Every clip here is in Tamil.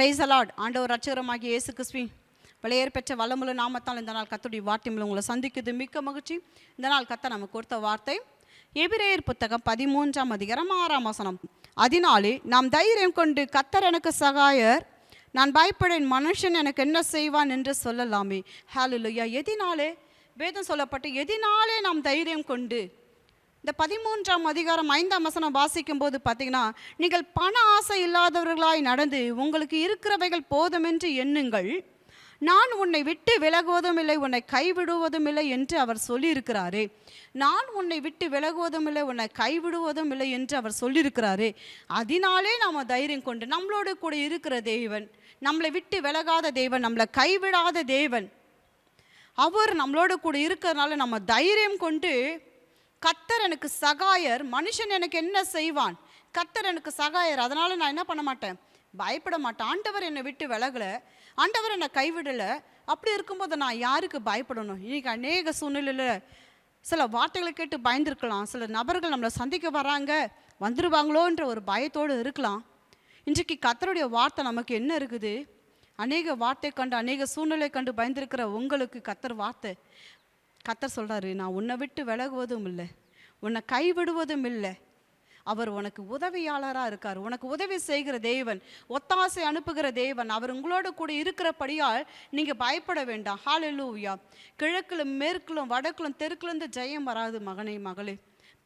பிரைஸ் அலாட் ஆண்டவர் ரட்சகரமாகிய இயேசு கிறிஸ்துவின் வெளியேற பெற்ற வளமுள்ள நாமத்தால் இந்த நாள் கத்துடைய வார்த்தை உங்களை சந்திக்குது மிக்க மகிழ்ச்சி. இந்த நாள் கத்த நமக்கு கொடுத்த வார்த்தை. எபிரேயர் புத்தகம் பதிமூன்றாம் அதிகாரம் ஆறாம் வசனம். அதனாலே நாம் தைரியம் கொண்டு கத்தர் எனக்கு சகாயர். நான் பயப்படேன் மனுஷன் எனக்கு என்ன செய்வான் என்று சொல்லலாமே. ஹalleluya எதினாலே வேதம் சொல்லப்பட்டு எதினாலே நாம் தைரியம் கொண்டு இந்த பதிமூன்றாம் அதிகாரம் ஐந்தாம் வசனம் வாசிக்கும் போது பார்த்தீங்கன்னா நீங்கள் பண ஆசை இல்லாதவர்களாய் நடந்து உங்களுக்கு இருக்கிறவைகள் போதுமென்று எண்ணுங்கள். நான் உன்னை விட்டு விலகுவதும் இல்லை உன்னை கைவிடுவதும் இல்லை என்று அவர் சொல்லியிருக்கிறாரே. நான் உன்னை விட்டு விலகுவதும் இல்லை உன்னை கைவிடுவதும் இல்லை என்று அவர் சொல்லியிருக்கிறாரே. அதனாலே நாம் தைரியம் கொண்டு நம்மளோட கூட இருக்கிற தேவன் நம்மளை விட்டு விலகாத தேவன் நம்மளை கைவிடாத தேவன். அவர் நம்மளோட கூட இருக்கிறதுனால நம்ம தைரியம் கொண்டு கத்தர் எனக்கு சகாயர் மனுஷன் எனக்கு என்ன செய்வான்? கத்தர் எனக்கு சகாயர். அதனால் நான் என்ன பண்ண மாட்டேன்? பயப்பட மாட்டேன். ஆண்டவர் என்னை விட்டு விலகலை. ஆண்டவர் என்னை கைவிடல. அப்படி இருக்கும்போது நான் யாருக்கு பயப்படணும்? இன்றைக்கி அநேக சூழ்நிலையில் சில வார்த்தைகளை கேட்டு பயந்துருக்கலாம். சில நபர்கள் நம்மளை சந்திக்க வராங்க. வந்துடுவாங்களோன்ற ஒரு பயத்தோடு இருக்கலாம். இன்றைக்கு கத்தருடைய வார்த்தை நமக்கு என்ன இருக்குது? அநேக வார்த்தை கண்டு அநேக சூழ்நிலை கண்டு பயந்திருக்கிற உங்களுக்கு கத்தர் வார்த்தை. கத்தர் சொல்கிறாரு நான் உன்னை விட்டு விலகுவதும் இல்லை. உன்னை கைவிடுவதும் இல்லை. அவர் உனக்கு உதவியாளராக இருக்கார். உனக்கு உதவி செய்கிற தேவன் ஒத்தாசை அனுப்புகிற தேவன். அவர் உங்களோட கூட இருக்கிறபடியால் நீங்கள் பயப்பட வேண்டாம். ஹalleluya கிழக்கிலும் மேற்கிலும் வடக்கிலும் தெற்குலேருந்து ஜெயம் வராது மகனே மகளே.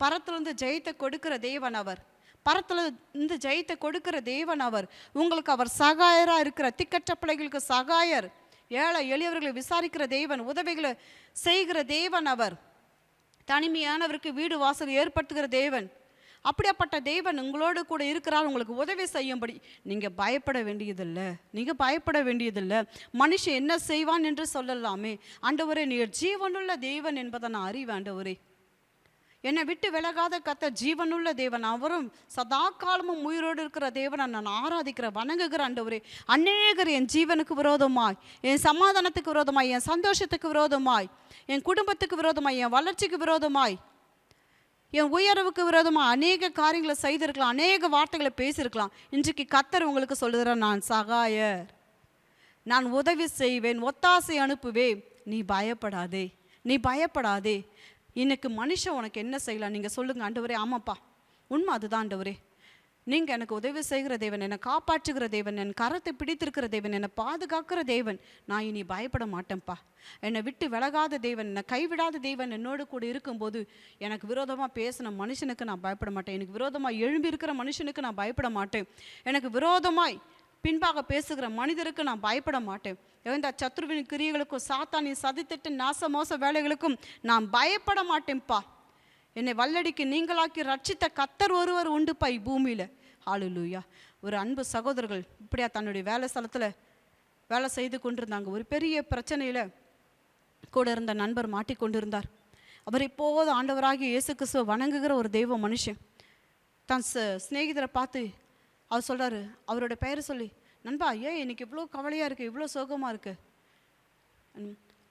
பரத்துலேருந்து ஜெயத்தை கொடுக்கிற தேவன் அவர். பரத்தில் இருந்து ஜெயத்தை கொடுக்கிற தேவன் அவர். உங்களுக்கு அவர் சகாயராக இருக்கிற திக்கற்ற பிள்ளைகளுக்கு சகாயர். ஏழை எளியவர்களை விசாரிக்கிற தேவன் உதவிகளை செய்கிற தேவன் அவர். தனிமையானவருக்கு வீடு வாசல் ஏற்படுத்துகிற தேவன். அப்படியாப்பட்ட தேவன் உங்களோடு கூட இருக்கிறார் உங்களுக்கு உதவி செய்யும்படி. நீங்கள் பயப்பட வேண்டியதில்லை நீங்கள் பயப்பட வேண்டியதில்லை. மனுஷன் என்ன செய்வான் என்று சொல்லலாமே. ஆண்டவரே நீர் ஜீவனுள்ள தேவன் என்பதை நான் அறிவேன் ஆண்டவரே. என்னை விட்டு விலகாத கத்த ஜீவனுள்ள தேவன். அவரும் சதா காலமும் உயிரோடு இருக்கிற தேவனை. நான் ஆராதிக்கிற வணங்குகிற ஆண்டவரே அநேகர் என் ஜீவனுக்கு விரோதமாய் என் சமாதானத்துக்கு விரோதமாய் என் சந்தோஷத்துக்கு விரோதமாய் என் குடும்பத்துக்கு விரோதமாய் என் வளர்ச்சிக்கு விரோதமாய் என் உயர்வுக்கு விரோதமாக அநேக காரியங்களை செய்திருக்கலாம் அநேக வார்த்தைகளை பேசியிருக்கலாம். இன்றைக்கு கத்தர் உங்களுக்கு சொல்லுகிறேன் நான் சகாயர். நான் உதவி செய்வேன் ஒத்தாசை அனுப்புவேன். நீ பயப்படாதே நீ பயப்படாதே. இன்னைக்கு மனுஷன் உனக்கு என்ன செய்யலாம்? நீங்கள் சொல்லுங்க ஆண்டவரே. ஆமாப்பா. உண்மை அதுதான் ஆண்டவரே. நீங்கள் எனக்கு உதவி செய்கிற தேவன் என்னை காப்பாற்றுகிற தேவன் என் கரத்தை பிடித்திருக்கிற தேவன் என்னை பாதுகாக்கிற தேவன். நான் இனி பயப்பட மாட்டேன்ப்பா. என்னை விட்டு விலகாத தேவன் என்னை கைவிடாத தேவன் என்னோடு கூட இருக்கும்போது எனக்கு விரோதமாக பேசின மனுஷனுக்கு நான் பயப்பட மாட்டேன். எனக்கு விரோதமாக எழும்பி இருக்கிற மனுஷனுக்கு நான் பயப்பட மாட்டேன். எனக்கு விரோதமாய் பின்பாக பேசுகிற மனிதருக்கு நான் பயப்பட மாட்டேன். எந்த சத்ருவின் கிரியைகளுக்கும் சாத்தானின் சதித்திட்டு நாச மோச வேலைகளுக்கும் நான் பயப்பட மாட்டேன்ப்பா. என்னை வல்லடிக்கு நீங்களாக்கி ரட்சித்த கத்தர் ஒருவர் உண்டுப்பா பூமியில். ஆளுலூயா ஒரு அன்பு சகோதரர்கள் இப்படியா தன்னுடைய வேலை ஸ்தலத்தில் வேலை செய்து கொண்டிருந்தாங்க. ஒரு பெரிய பிரச்சனையில் கூட இருந்த நண்பர் மாட்டிக்கொண்டிருந்தார் அவர் இப்போது ஆண்டவராகிய இயேசு கிறிஸ்துவ வணங்குகிற ஒரு தெய்வ மனுஷன். தன் ச சிநேகிதரை பார்த்து அவர் சொல்கிறாரு அவரோட பெயரை சொல்லி நண்பா ஏன் எனக்கு இவ்வளோ கவலையாக இருக்குது இவ்வளோ சோகமாக இருக்குது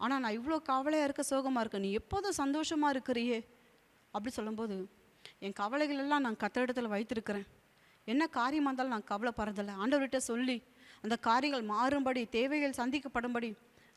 ஆனால் நான் இவ்வளோ கவலையாக இருக்க சோகமாக இருக்கேன். நீ எப்போதும் சந்தோஷமாக இருக்கிறியே? அப்படி சொல்லும்போது என் கவலைகள் எல்லாம் நான் கத்த இடத்துல வைத்திருக்கிறேன். என்ன காரியமாக இருந்தாலும் நான் கவலைப்படுறதில்ல. ஆண்டவர்கிட்ட சொல்லி அந்த காரியங்கள் மாறும்படி தேவைகள் சந்திக்கப்படும்படி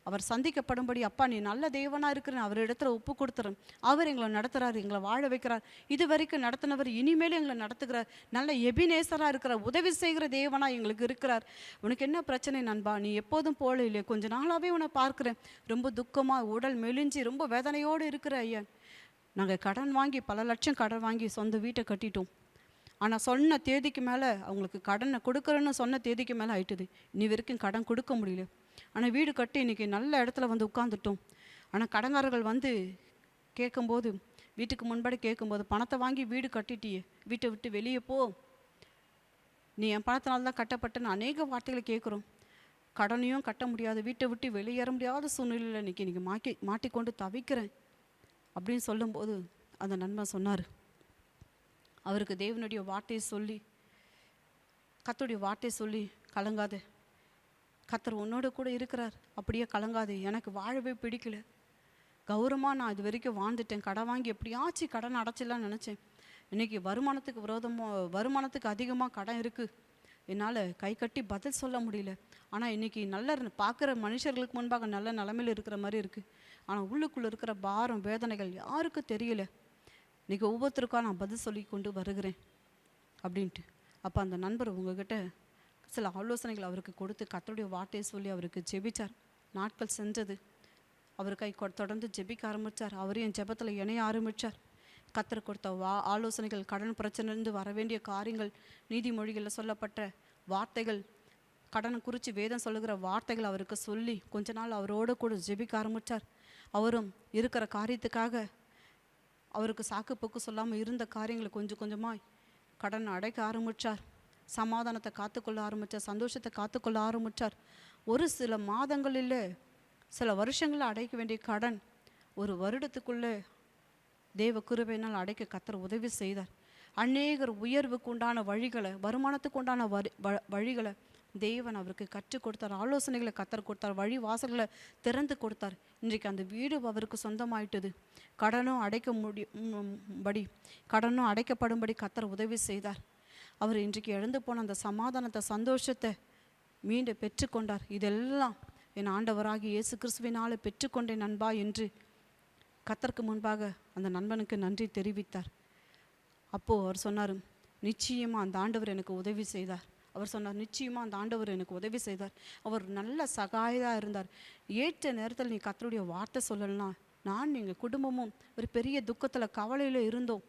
அவர் சந்திக்கப்படும்படி அப்பா நீ நல்ல தேவனாக இருக்கிறேன் அவர் இடத்துல ஒப்பு கொடுத்துறேன் அவர் எங்களை நடத்துகிறார் எங்களை வாழ வைக்கிறார். இது வரைக்கும் நடத்தினவர் இனிமேல் எங்களை நடத்துகிறார். நல்ல எபினேசராக இருக்கிறார் உதவி செய்கிற தேவனாக எங்களுக்கு இருக்கிறார். உனக்கு என்ன பிரச்சனை நண்பா? நீ எப்போதும் போல இல்லையே. கொஞ்ச நாளாகவே உன்னை பார்க்குறேன். ரொம்ப துக்கமாக உடல் மெலிஞ்சி ரொம்ப வேதனையோடு இருக்கிற ஐயன். நாங்கள் கடன் வாங்கி பல லட்சம் கடன் வாங்கி சொந்த வீட்டை கட்டிட்டோம். ஆனால் சொன்ன தேதிக்கு மேலே அவங்களுக்கு கடனை கொடுக்குறேன்னு சொன்ன தேதிக்கு மேலே ஆயிட்டுது. இனி வரைக்கும் கடன் கொடுக்க முடியல. ஆனால் வீடு கட்டி இன்றைக்கி நல்ல இடத்துல வந்து உட்காந்துட்டோம் ஆனால் கடங்காரர்கள் வந்து கேட்கும்போது வீட்டுக்கு முன்படி கேட்கும்போது பணத்தை வாங்கி வீடு கட்டிட்டியே வீட்டை விட்டு வெளியே போ. நீ என் பணத்தினால தான் கட்டப்பட்டேன்னு அநேக வார்த்தைகளை கேட்குறோம் கடனையும் கட்ட முடியாது வீட்டை விட்டு வெளியேற முடியாத சூழ்நிலையில் இன்றைக்கி இன்றைக்கி மாட்டி மாட்டிக்கொண்டு தவிக்கிறேன். அப்படின்னு சொல்லும்போது அந்த நண்பன் சொன்னார். அவருக்கு தேவனுடைய வார்த்தையை சொல்லி கத்துடைய வார்த்தையை சொல்லி கலங்காத. கத்தர் உன்னோட கூட இருக்கிறார். அப்படியே கலங்காது. எனக்கு வாழவே பிடிக்கல. கௌரவமாக நான் இது வரைக்கும் வாழ்ந்துட்டேன். கடன் வாங்கி எப்படியாச்சும் கடன் அடைச்சிடலாம்னு நினச்சேன். இன்னைக்கு வருமானத்துக்கு விரோதமாக வருமானத்துக்கு அதிகமாக கடன் இருக்குது என்னால் கை கட்டி பதில் சொல்ல முடியல. ஆனால் இன்னைக்கு நல்ல பார்க்குற மனுஷர்களுக்கு முன்பாக நல்ல நிலமையில் இருக்கிற மாதிரி இருக்குது ஆனால் உள்ளுக்குள்ளே இருக்கிற பாரம் வேதனைகள் யாருக்கும் தெரியல. இன்னைக்கு ஒவ்வொருத்தருக்கா நான் பதில் சொல்லி கொண்டு வருகிறேன். அப்படின்ட்டு. அப்போ அந்த நண்பர் உங்ககிட்ட சில ஆலோசனைகள் அவருக்கு கொடுத்து கத்தருடைய வார்த்தையை சொல்லி அவருக்கு ஜெபிச்சார். நாட்கள் செஞ்சது அவர் கை தொடர்ந்து ஜெபிக்க ஆரம்பிச்சார். அவரையும் ஜெபத்தில் இணைய ஆரம்பித்தார் கத்தர் கொடுத்த வா ஆலோசனைகள் கடன் பிரச்சனையிலிருந்து வர வேண்டிய காரியங்கள் நீதிமொழிகளில் சொல்லப்பட்ட வார்த்தைகள் கடனை குறித்து வேதம் சொல்லுகிற வார்த்தைகள் அவருக்கு சொல்லி கொஞ்ச நாள் அவரோடு கூட ஜெபிக்க ஆரம்பிச்சார். அவரும் இருக்கிற காரியத்துக்காக அவருக்கு சாக்கு போக்கு சொல்லாமல் இருந்த காரியங்களை கொஞ்சம் கொஞ்சமாக கடன் அடைக்க ஆரம்பிச்சார். சமாதானத்தை காத்துக்கொள்ள ஆரம்பித்தார் சந்தோஷத்தை காத்துக்கொள்ள ஆரம்பிச்சார். ஒரு சில மாதங்களில் சில வருஷங்களில் அடைக்க வேண்டிய கடன் ஒரு வருடத்துக்குள்ளே தேவ கிருபையினால் அடைக்க கத்தர் உதவி செய்தார். அநேகர் உயர்வுக்கு உண்டான வழிகளை வருமானத்துக்கு உண்டான வரி வ- வழிகளை தேவன் அவருக்கு கற்றுக் கொடுத்தார். ஆலோசனைகளை கத்தர் கொடுத்தார் வழி வாசல்களை திறந்து கொடுத்தார். இன்றைக்கு அந்த வீடு அவருக்கு சொந்தமாயிட்டது. கடனும் அடைக்க முடியும் படி கடனும் அடைக்கப்படும்படி கத்தர் உதவி செய்தார். அவர் இன்றைக்கு இழந்து போன அந்த சமாதானத்தை சந்தோஷத்தை மீண்டும் பெற்றுக்கொண்டார். இதெல்லாம் என் ஆண்டவராகி இயேசு கிறிஸ்துவினால் பெற்றுக்கொண்டேன் நண்பா என்று கத்தருக்கு முன்பாக அந்த நண்பனுக்கு நன்றி தெரிவித்தார். அப்போது அவர் சொன்னார் நிச்சயமாக அந்த ஆண்டவர் எனக்கு உதவி செய்தார். அவர் சொன்னார் நிச்சயமாக அந்த ஆண்டவர் எனக்கு உதவி செய்தார். அவர் நல்ல சகாயதாக இருந்தார். ஏற்ற நேரத்தில் நீ கத்தருடைய வார்த்தை சொல்லலாம் நான் எங்கள் குடும்பமும் ஒரு பெரிய துக்கத்தில் கவலையில் இருந்தோம்.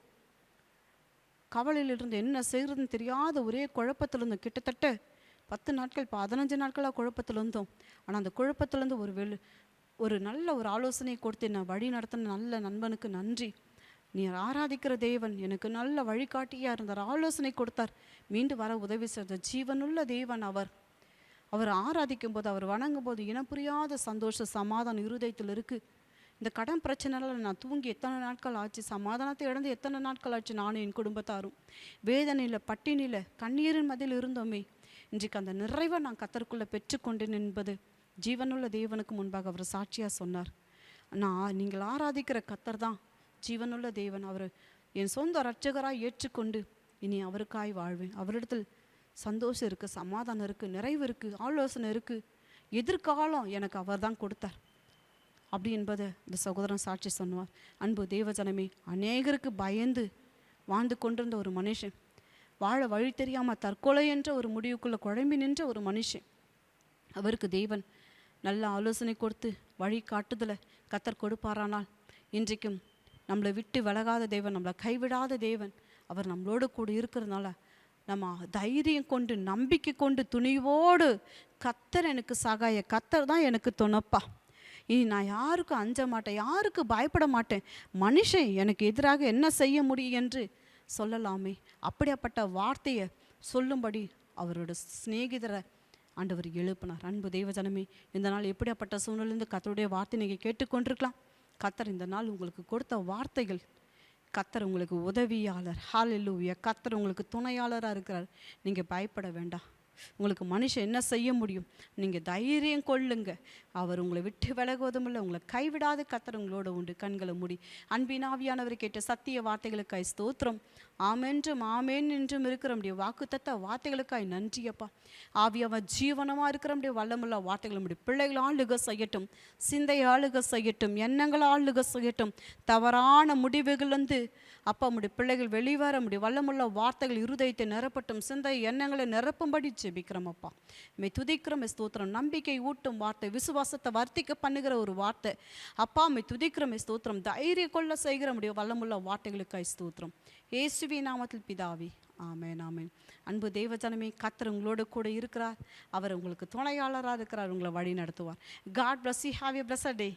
கவலையில் இருந்து என்ன செய்கிறதுன்னு தெரியாத ஒரே குழப்பத்தில் இருந்தோம் கிட்டத்தட்ட பத்து நாட்கள் பதினஞ்சு நாட்களாக குழப்பத்தில் இருந்தோம் ஆனால் அந்த குழப்பத்திலேருந்து ஒரு வெளி ஒரு நல்ல ஒரு ஆலோசனையை கொடுத்து நான் வழி நடத்தின நல்ல நண்பனுக்கு நன்றி. நீர் ஆராதிக்கிற தேவன் எனக்கு நல்ல வழிகாட்டியாக இருந்தார் ஆலோசனை கொடுத்தார். மீண்டும் வர உதவி செய்த ஜீவனுள்ள தேவன் அவர். அவர் ஆராதிக்கும் போது அவர் வணங்கும் போது இனம் புரியாத சந்தோஷ சமாதானம் இருதயத்தில் இருக்குது இந்த கடன் பிரச்சனையில் நான் தூங்கி எத்தனை நாட்கள் ஆச்சு? சமாதானத்தை இழந்து எத்தனை நாட்கள் ஆச்சு? நானும் என் குடும்பத்தாரும். வேதனையில் பட்டினியில் கண்ணீரின் மதியில் இருந்தோமே. இன்றைக்கு அந்த நிறைவை நான் கத்தருக்குள்ளே பெற்றுக்கொண்டேன் என்பது ஜீவனுள்ள தேவனுக்கு முன்பாக அவர் சாட்சியாக சொன்னார். நான் நீங்கள் ஆராதிக்கிற கத்தர் தான் ஜீவனுள்ள தேவன். அவர் என் சொந்த ரட்சகராக ஏற்றுக்கொண்டு இனி அவருக்காய் வாழ்வேன். அவரிடத்தில் சந்தோஷம் இருக்குது சமாதானம் இருக்குது நிறைவு இருக்குது ஆலோசனை இருக்குது எதிர்காலம் எனக்கு அவர் தான் கொடுத்தார். அப்படி என்பது இந்த சகோதரன் சாட்சி சொன்னார் அன்பு தேவஜனமே அநேகருக்கு பயந்து வாழ்ந்து கொண்டிருந்த ஒரு மனுஷன் வாழ வழி தெரியாமல் தற்கொலை என்ற ஒரு முடிவுக்குள்ளே குழம்பி நின்ற ஒரு மனுஷன். அவருக்கு தேவன் நல்ல ஆலோசனை கொடுத்து வழி காட்டுதலை கத்தர் கொடுப்பாரானால் இன்றைக்கும் நம்மளை விட்டு விலகாத தேவன் நம்மளை கைவிடாத தேவன் அவர் நம்மளோடு கூட இருக்கிறதுனால நம்ம தைரியம் கொண்டு நம்பிக்கை கொண்டு துணிவோடு கத்தர் எனக்கு சகாய கத்தர் தான் எனக்கு துணப்பா. இனி நான் யாருக்கும் அஞ்ச மாட்டேன் யாருக்கு பயப்பட மாட்டேன்? மனுஷன் எனக்கு எதிராக என்ன செய்ய முடியும் என்று சொல்லலாமே. அப்படியாப்பட்ட வார்த்தையை சொல்லும்படி அவரோட சிநேகிதரை ஆண்டவர் எழுப்பினார். அன்பு தெய்வஜனமே இந்த நாள் எப்படியாப்பட்ட சூழ்நிலையிருந்து கத்தருடைய வார்த்தை நீங்கள் கேட்டுக்கொண்டிருக்கலாம். கத்தர் இந்த நாள் உங்களுக்கு கொடுத்த வார்த்தைகள் கத்தர் உங்களுக்கு உதவியாளர். ஹalleluya கத்தர் உங்களுக்கு துணையாளராக இருக்கிறார். நீங்கள் பயப்பட வேண்டாம். உங்களுக்கு மனுஷன் என்ன செய்ய முடியும்? நீங்கள் தைரியம் கொள்ளுங்க. அவர் உங்களை விட்டு விலகுவதும் இல்லை. உங்களை கைவிடாத கத்தர் உங்களோட உண்டு. கண்களை முடி. அன்பினாவியானவர் கேட்ட சத்திய வார்த்தைகளுக்காய் ஸ்தோத்திரம். ஆமென்றும் ஆமேன் என்றும் இருக்கிற முடிய வாக்குத்தத்த வார்த்தைகளுக்காய் நன்றியப்பா ஆவியவ ஜீவனமாக இருக்கிற முடிய வல்லமுள்ள வார்த்தைகள் முடியும் பிள்ளைகள் ஆளுக செய்யட்டும். சிந்தை ஆளுக செய்யட்டும். எண்ணங்கள் ஆளுக செய்யட்டும். தவறான முடிவுகள் வந்து அப்பா முடி பிள்ளைகள் வெளிவர முடியும் வல்லமுள்ள வார்த்தைகள் இருதயத்தை நிரப்பட்டும் சிந்தை எண்ணங்களை நிரப்பும்படி ஜெபிக்கிறோம் அப்பா. மே துதிக்கிறோம் ஸ்தோத்திரம். நம்பிக்கை ஊட்டும் வார்த்தை விசுவாசத்தை வர்த்திக்க பண்ணுகிற ஒரு வார்த்தை. அப்பா மே துதிக்கிறோம் ஸ்தோத்திரம். தைரிய கொள்ள செய்கிற முடியும் வல்லமுள்ள வார்த்தைகளுக்காய் ஸ்தோத்திரம். ஏசுவி நாமத்தில் பிதாவி ஆமேன் ஆமேன். அன்பு தேவஜனமே கத்தர் உங்களோடு கூட இருக்கிறார். அவர் உங்களுக்கு துணையாளராக இருக்கிறார் உங்களை வழி நடத்துவார். God bless you have a bless day